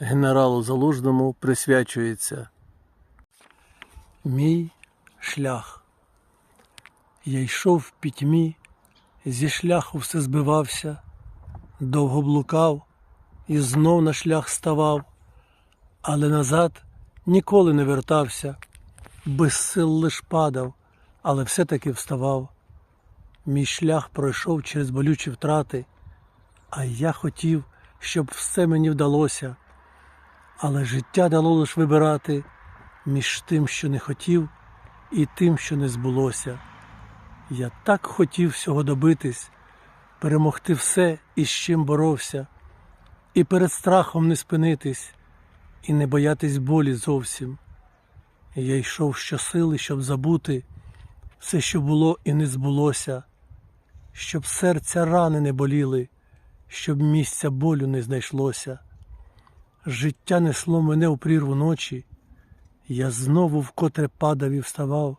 генералу Залужному присвячується. Мій шлях. Я йшов в пітьмі, зі шляху все збивався, довго блукав і знов на шлях ставав, але назад ніколи не вертався, без сил лиш падав, але все-таки вставав. Мій шлях пройшов через болючі втрати, а я хотів, щоб все мені вдалося, але життя дало лиш вибирати між тим, що не хотів, і тим, що не збулося. Я так хотів всього добитись, перемогти все, із чим боровся, і перед страхом не спинитись, і не боятись болі зовсім. Я йшов щосили, щоб забути все, що було і не збулося, щоб серця рани не боліли, щоб місця болю не знайшлося. Життя несло мене у прірву ночі, я знову вкотре падав і вставав,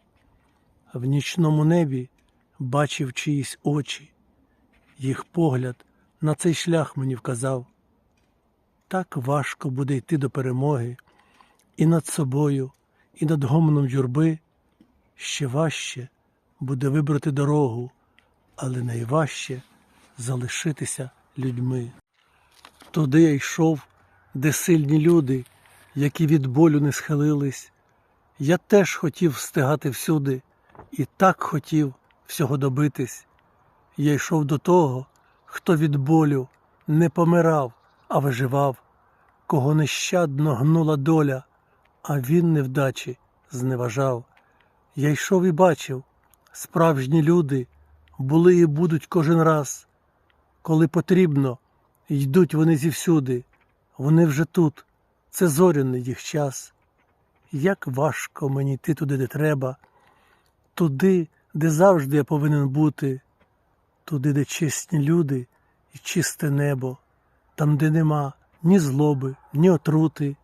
в нічному небі бачив чиїсь очі, їх погляд на цей шлях мені вказав. Так важко буде йти до перемоги, і над собою, і над гомоном юрби. Ще важче буде вибрати дорогу, але найважче залишитися людьми. Туди я йшов, де сильні люди, які від болю не схилились. Я теж хотів встигати всюди, і так хотів всього добитись. Я йшов до того, хто від болю не помирав, а виживав, кого нещадно гнула доля, а він невдачі зневажав. Я йшов і бачив, справжні люди були і будуть кожен раз. Коли потрібно, йдуть вони зівсюди, вони вже тут, це зоряний їх час. Як важко мені йти туди, де треба, туди, де завжди я повинен бути, туди, де чесні люди і чисте небо, там, де нема ні злоби, ні отрути.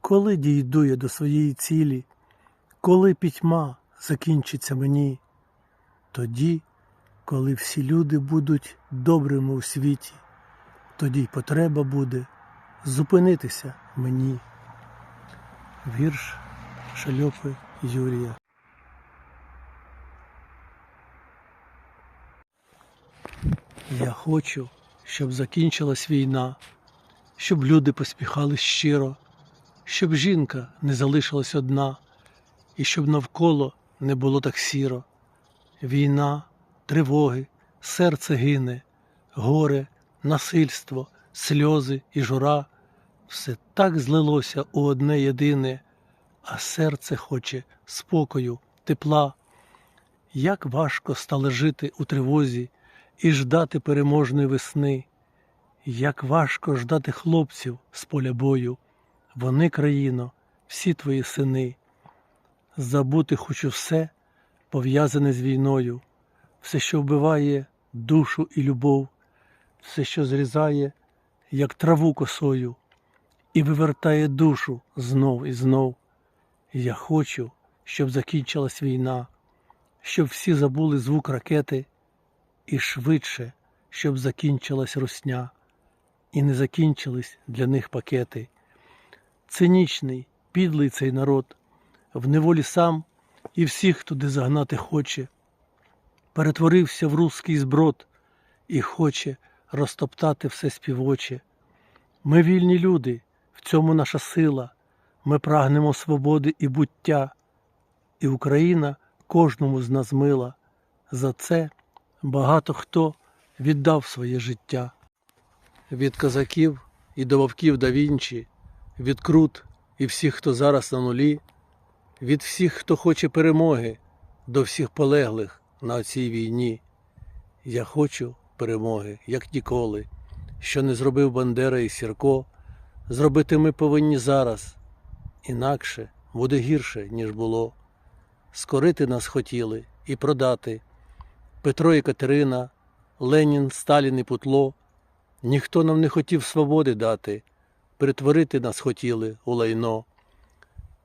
Коли дійду я до своєї цілі, коли пітьма закінчиться мені, тоді, коли всі люди будуть добрими у світі, тоді й потреба буде зупинитися мені. Вірш Шальопи Юрія. Я хочу, щоб закінчилась війна, щоб люди поспіхали щиро, щоб жінка не залишилась одна, і щоб навколо не було так сіро. Війна, тривоги, серце гине, горе, насильство, сльози і жура. Все так злилося у одне єдине, а серце хоче спокою, тепла. Як важко стало жити у тривозі і ждати переможної весни, як важко ждати хлопців з поля бою, вони, країно, всі твої сини. Забути хочу все, пов'язане з війною, все, що вбиває душу і любов, все, що зрізає, як траву косою, і вивертає душу знов і знов. Я хочу, щоб закінчилась війна, щоб всі забули звук ракети, і швидше, щоб закінчилась русня, і не закінчились для них пакети. Цинічний, підлий цей народ, в неволі сам і всіх туди загнати хоче, перетворився в руський зброд і хоче розтоптати все співоче. Ми вільні люди, в цьому наша сила, ми прагнемо свободи і буття, і Україна кожному з нас мила. За це багато хто віддав своє життя. Від козаків і до вовків да Вінчі, від крут і всіх, хто зараз на нулі, від всіх, хто хоче перемоги, до всіх полеглих на цій війні. Я хочу перемоги, як ніколи, що не зробив Бандера і Сірко, зробити ми повинні зараз, інакше буде гірше, ніж було. Скорити нас хотіли і продати. Петро і Катерина, Ленін, Сталін і Путло. Ніхто нам не хотів свободи дати, перетворити нас хотіли у лайно.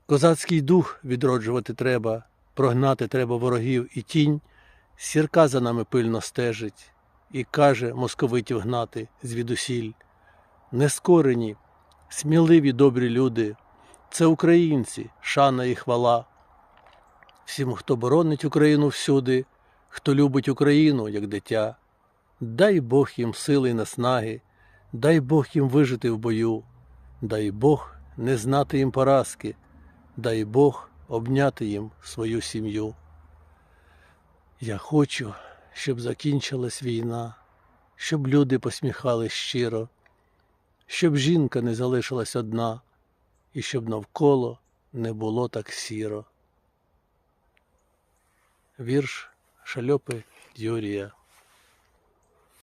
Козацький дух відроджувати треба, прогнати треба ворогів і тінь, сірка за нами пильно стежить і каже московитів гнати звідусіль. Нескорені, сміливі добрі люди, це українці, шана і хвала. Всім, хто боронить Україну всюди, хто любить Україну, як дитя, дай Бог їм сили й наснаги, дай Бог їм вижити в бою, дай Бог не знати їм поразки, дай Бог обняти їм свою сім'ю. Я хочу, щоб закінчилась війна, щоб люди посміхались щиро, щоб жінка не залишилась одна, і щоб навколо не було так сіро. Вірш Шальопи Юрія